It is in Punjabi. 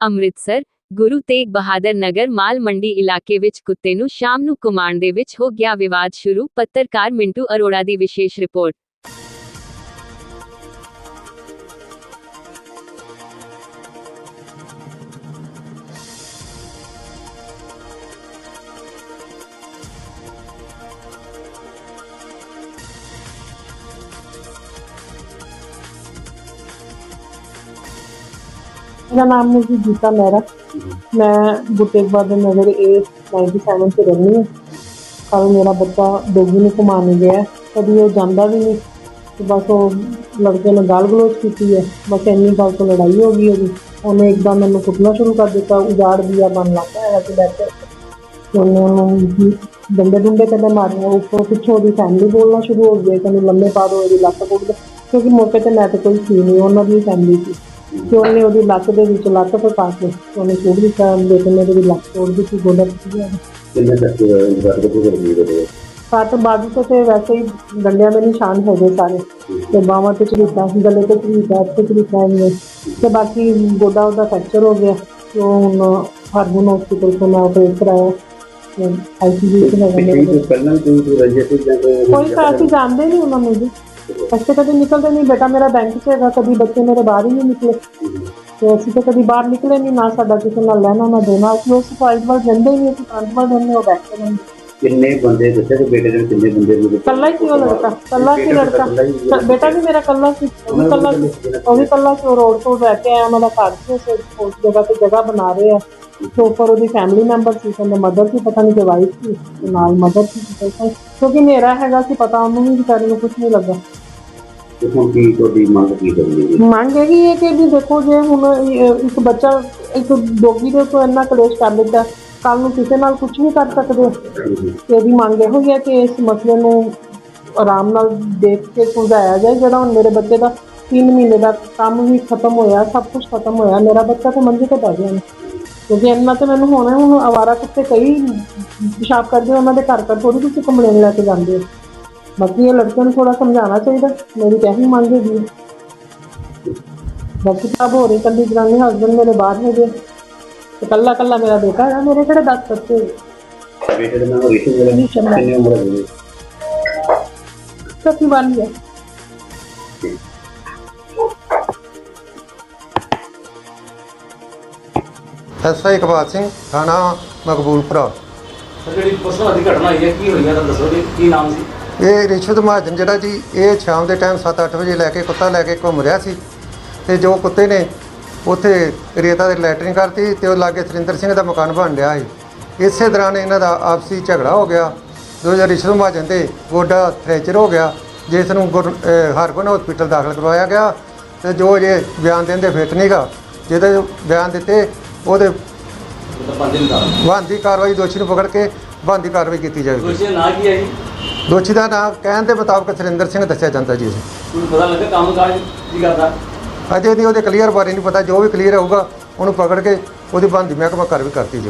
ਅੰਮ੍ਰਿਤਸਰ, ਗੁਰੂ ਤੇਗ ਬਹਾਦਰ ਨਗਰ ਮਾਲ ਮੰਡੀ ਇਲਾਕੇ ਵਿੱਚ ਕੁੱਤੇ ਨੂੰ ਸ਼ਾਮ ਨੂੰ ਘੁਮਾਉਣ ਦੇ ਵਿੱਚ ਹੋ ਗਿਆ ਵਿਵਾਦ ਸ਼ੁਰੂ, ਪੱਤਰਕਾਰ ਮਿੰਟੂ ਅਰੋੜਾ ਦੀ ਵਿਸ਼ੇਸ਼ ਰਿਪੋਰਟ। ਮੇਰਾ ਨਾਮ ਹੈ ਜੀ ਗੀਤਾ ਮਹਿਰਾ। ਮੈਂ ਬੁਟੇਕਬਾਦ ਨਗਰ ਏ 97 ਤੇ ਰਹਿੰਦੀ ਹਾਂ। ਕੱਲ ਮੇਰਾ ਬੱਚਾ ਡੋਗੀ ਨੂੰ ਘੁਮਾਉਣ ਗਿਆ। ਕਦੀ ਉਹ ਜਾਂਦਾ ਵੀ ਨਹੀਂ। ਤੇ ਬਸ ਉਹ ਲੜਕੇ ਨੇ ਗਾਲ ਗਲੋਚ ਕੀਤੀ ਹੈ। ਬਸ ਇੰਨੀ ਗੱਲ ਤੋਂ ਲੜਾਈ ਹੋ ਗਈ ਉਹਦੀ। ਉਹਨੇ ਇੱਕਦਮ ਮੈਨੂੰ ਕੁੱਟਣਾ ਸ਼ੁਰੂ ਕਰ ਦਿੱਤਾ। ਉਜਾੜ ਦਿਆ ਬਣ ਲੱਗ ਪਿਆ ਹੈ ਕਿ ਬੈਠੇ ਤੇ ਉਹਨੇ ਉਹਨੂੰ ਡੰਡੇ ਡੁੰਡੇ ਕਦੇ ਮਾਰੀਆਂ। ਉੱਪਰੋਂ ਪਿੱਛੋਂ ਉਹਦੀ ਫੈਮਿਲੀ ਬੋਲਣਾ ਸ਼ੁਰੂ ਹੋ ਗਈ। ਕਿ ਉਹਨੂੰ ਲੰਮੇ ਪਾ ਦੋ, ਇਹਦੀ ਲੱਤ ਕੁੱਟ ਦੋ। ਕਿਉਂਕਿ ਮੌਕੇ ਤੇ ਮੈਂ ਤਾਂ ਕੋਈ ਸੀ ਨਹੀਂ। ਉਹਨਾਂ ਦੀ ਫੈਮਿਲੀ ਸੀ। ਤੇ ਉਹਨੇ ਉਹਦੀ ਲੱਤ ਦੇ ਵਿੱਚ ਲੱਤ ਪਕਾ ਕੇ ਉਹਨੇ ਕੁੱਟ ਦਿੱਤਾ ਬੇਟੇ ਨੇ ਉਹਦੀ ਲੱਤ ਤੋੜ ਦਿੱਤੀ ਗੋਡਾ ਟੁੱਟ ਗਿਆ। ਕਿੰਨੇ ਤੱਕ ਗੱਲ ਕਰਦੇ ਕਰਦੇ ਕਰਦੇ ਸੱਤ ਬਾਜੂ ਤੋਂ ਤੇ ਵੈਸੇ ਹੀ ਡੰਡਿਆਂ ਦੇ ਨਿਸ਼ਾਨ ਹੋ ਗਏ ਸਾਰੇ ਤੇ ਬਾਹਾਂ ਤੇ ਚੜੀਤਾ ਗਲੇ ਤੇ ਚੜੀਤਾ ਇੱਥੇ ਚੜੀਤਾ ਇਹਨੇ ਤੇ ਬਾਕੀ ਗੋਡਾ ਉਹਦਾ ਫ੍ਰੈਕਚਰ ਹੋ ਗਿਆ ਤੇ ਉਹ ਹੁਣ ਹਰਬਨ ਹਸਪੀਟਲ ਤੋਂ ਮੈਂ ਆਪਰੇਟ ਕਰਾਇਆ। ਆਈਸੀਯੂ ਚ ਲਗਾ ਪਿਛਲੀ ਤੋਂ ਪਹਿਲਾਂ ਕੋਈ ਜਾਂ ਤਾਂ ਅਸੀਂ ਜਾਣਦੇ ਨਹੀਂ ਉਹਨਾਂ ਨੂੰ ਜੀ। ਅਸੀਂ ਕਦੇ ਨਿਕਲਦੇ ਨਹੀਂ ਬੇਟਾ ਮੇਰਾ ਬੈਂਕ 'ਚ ਹੈਗਾ ਕਦੀ ਬੱਚੇ ਮੇਰੇ ਬਾਹਰ ਹੀ ਨਹੀਂ ਨਿਕਲੇ। ਤੇ ਅਸੀਂ ਤਾਂ ਕਦੀ ਬਾਹਰ ਨਿਕਲੇ ਨਹੀਂ ਨਾ ਸਾਡਾ ਕਿਸੇ ਨਾਲ ਲੈਣਾ ਨਾ ਦੇਣਾ। ਅਸੀਂ ਉਸ ਫਾਈਲ ਵੱਲ ਜਾਂਦੇ ਹੀ ਨਹੀਂ ਅਸੀਂ ਕੰਟ ਵੱਲ ਜਾਂਦੇ ਉਹ ਬੈਠੇ ਰਹਿੰਦੇ ਕਿੰਨੇ ਬੰਦੇ ਦੱਸਿਆ ਕਿ ਬੇਟੇ ਦੇ ਕਿੰਨੇ ਬੰਦੇ ਨੂੰ ਕੱਲਾ ਹੀ ਸੀ ਉਹ ਲੜਕਾ ਕੱਲਾ ਸੀ ਲੜਕਾ। ਬੇਟਾ ਵੀ ਮੇਰਾ ਕੱਲਾ ਸੀ ਉਹ ਵੀ ਕੱਲਾ ਉਹ ਵੀ ਕੱਲਾ ਸੀ ਰੋਡ ਤੋਂ ਬਹਿ ਕੇ ਆਇਆ ਉਹਨਾਂ ਦਾ ਘਰ ਸੀ ਉਸ ਜਗ੍ਹਾ ਤੇ ਜਗ੍ਹਾ ਬਣਾ ਰਹੇ ਆ। ਤੇ ਉੱਪਰ ਉਹਦੀ ਫੈਮਿਲੀ ਮੈਂਬਰ ਸੀ ਕਹਿੰਦੇ ਮਦਰ ਸੀ ਪਤਾ ਨਹੀਂ ਕਿ ਵਾਈਫ ਸੀ ਤੇ ਨਾਲ ਮਦਰ ਸੀ ਤੇ ਕਿਉਂਕਿ ਹਨੇਰਾ ਹੈਗਾ ਸੀ ਪਤਾ ਉਹਨੂੰ ਵੀ ਵਿਚਾਰੀ ਨੂੰ ਕੁਝ ਨਹੀਂ ਲੱਗਾ। ਤੇ ਹੁਣ ਕੀ ਤੁਹਾਡੀ ਮੰਗ ਕੀ ਕਰਨੀ ਹੈ? ਮੰਗ ਹੈਗੀ ਹੈ ਕਿ ਵੀ ਦੇਖੋ ਜੇ ਹੁਣ ਇਹ- ਇੱਕ ਬੱਚਾ ਇੱਕ ਡੋਗੀ ਦੇ ਤੋਂ ਇੰਨਾ ਕਲੇਸ਼ ਕਰ ਲਿੱਤਾ ਕੱਲ ਨੂੰ ਕਿਸੇ ਨਾਲ ਕੁਝ ਨਹੀਂ ਕਰ ਸਕਦੇ। ਤੇ ਇਹਦੀ ਮੰਗ ਇਹੋ ਹੀ ਹੈ ਕਿ ਇਸ ਮਸਲੇ ਨੂੰ ਆਰਾਮ ਨਾਲ ਦੇਖ ਕੇ ਸੁਲਝਾਇਆ ਜਾਏ ਜਿਹੜਾ ਹੁਣ ਮੇਰੇ ਬੱਚੇ ਦਾ 3 ਮਹੀਨੇ ਦਾ ਕੰਮ ਵੀ ਖਤਮ ਹੋਇਆ ਸਭ ਕੁਝ ਖਤਮ ਹੋਇਆ ਮੇਰਾ ਬੱਚਾ ਤਾਂ ਮੰਜੇ ਤੇ ਪੈ ਗਿਆ ਕਿਉਂਕਿ ਇੰਨਾ ਤੇ ਮੈਨੂੰ ਹੋਣਾ ਹੁਣ ਆਵਾਰਾ ਕੁੱਤੇ ਕਈ ਪਿਸ਼ਾਬ ਕਰਦੇ ਉਹਨਾਂ ਦੇ ਘਰ ਘਰ ਥੋੜੀ ਤੁਸੀਂ ਕੰਪਲੇਨ ਲੈ ਕੇ ਜਾਂਦੇ ਹੋ ਬਾਕੀ ਇਹ ਲੜਕਿਆਂ ਨੂੰ ਥੋੜਾ ਸਮਝਾਉਣਾ ਚਾਹੀਦਾ। ਮੇਰੀ ਤਾਂ ਇਹੀ ਮੰਗ ਹੈਗੀ। ਹੈ ਬਾਕੀ ਤਾਂ ਹੋ ਰਹੀ ਕੱਲੀ ਜਨਾਨੀ ਹਸਬੰਡ ਮੇਰੇ ਬਾਹਰ ਹੈਗੇ ਤੇ ਕੱਲਾ ਕੱਲਾ ਮੇਰਾ ਬੇਟਾ ਹੈ ਮੇਰੇ ਕਿਹੜੇ 10 ਬੱਚੇ। ਬੇਟੇ ਦਾ ਨਾਮ ਰਿਸ਼ੂ ਮੇਰਾ। ਕਿੰਨੀ ਉਮਰ ਹੈ ਸਤੀ ਵਾਲੀ ਹੈ। ਐਸਆਈ ਇਕਬਾਲ ਸਿੰਘ ਥਾਣਾ ਮਕਬੂਲਪੁਰਾ। ਜਿਹੜੀ ਪਰਸੋਂ ਦੀ ਘਟਨਾ ਹੋਈ ਹੈ ਕੀ ਹੋਈ ਹੈ ਤਾਂ ਦੱਸੋ ਜੀ ਕੀ ਨਾਮ ਸੀ? ਇਹ ਰਿਸ਼ਵਤ ਮਹਾਜਨ ਜਿਹੜਾ ਜੀ, ਇਹ ਸ਼ਾਮ ਦੇ ਟਾਈਮ 7-8 ਵਜੇ ਲੈ ਕੇ ਕੁੱਤਾ ਲੈ ਕੇ ਘੁੰਮ ਰਿਹਾ ਸੀ। ਤੇ ਜੋ ਕੁੱਤੇ ਨੇ ਉੱਥੇ ਰੇਤਾ ਦੇ ਲੈਟਰਿੰਗ ਕਰਤੀ ਤੇ ਉਹ ਲਾਗੇ ਸਰਿੰਦਰ ਸਿੰਘ ਦਾ ਮਕਾਨ ਬਣ ਰਿਹਾ ਸੀ। ਇਸੇ ਦੌਰਾਨ ਇਹਨਾਂ ਦਾ ਆਪਸੀ ਝਗੜਾ ਹੋ ਗਿਆ। ਜੋ ਜਿਹਾ ਰਿਸ਼ਵਤ ਮਹਾਜਨ ਦੇ ਗੋਡਾ ਫ੍ਰੈਕਚਰ ਹੋ ਗਿਆ, ਜਿਸ ਨੂੰ ਗੁਰ- ਅਹ ਹਰਗੋਨ ਹਸਪੀਟਲ ਦਾਖਲ ਕਰਵਾਇਆ ਗਿਆ ਤੇ ਜੋ ਜੇ ਬਿਆਨ ਦਿੰਦੇ ਦੇ ਫਿੱਟ ਨਹੀਂਗਾ ਜਿਹਦੇ ਬਿਆਨ ਦਿੱਤੇ, ਉਹਦੇ ਬਣਦੀ ਕਾਰਵਾਈ ਦੋਸ਼ੀ ਨੂੰ ਪਕੜ ਕੇ ਬਣਦੀ ਕਾਰਵਾਈ ਕੀਤੀ ਜਾਵੇਗੀ। ਦੋਸ਼ੀ ਦਾ ਨਾਂ ਕੀ ਹੈ ਜੀ? ਦੋਸ਼ੀ ਦਾ ਨਾਮ ਕਹਿਣ ਦੇ ਮੁਤਾਬਕ ਸੁਰਿੰਦਰ ਸਿੰਘ ਦੱਸਿਆ ਜਾਂਦਾ ਜੀ ਤੁਹਾਨੂੰ ਪਤਾ ਲੱਗਾ ਕੰਮ ਕਾਜ ਕੀ ਕਰਦਾ? ਅਜੇ ਦੀ ਉਹਦੇ ਕਲੀਅਰ ਬਾਰੇ ਨਹੀਂ ਪਤਾ ਜੋ ਵੀ ਕਲੀਅਰ ਹੋਊਗਾ ਉਹਨੂੰ ਪਕੜ ਕੇ ਉਹਦੀ ਬਣਦੀ ਮਹਿਕਮਾ ਕਰ ਵੀ ਕਰਤੀ ਜੀ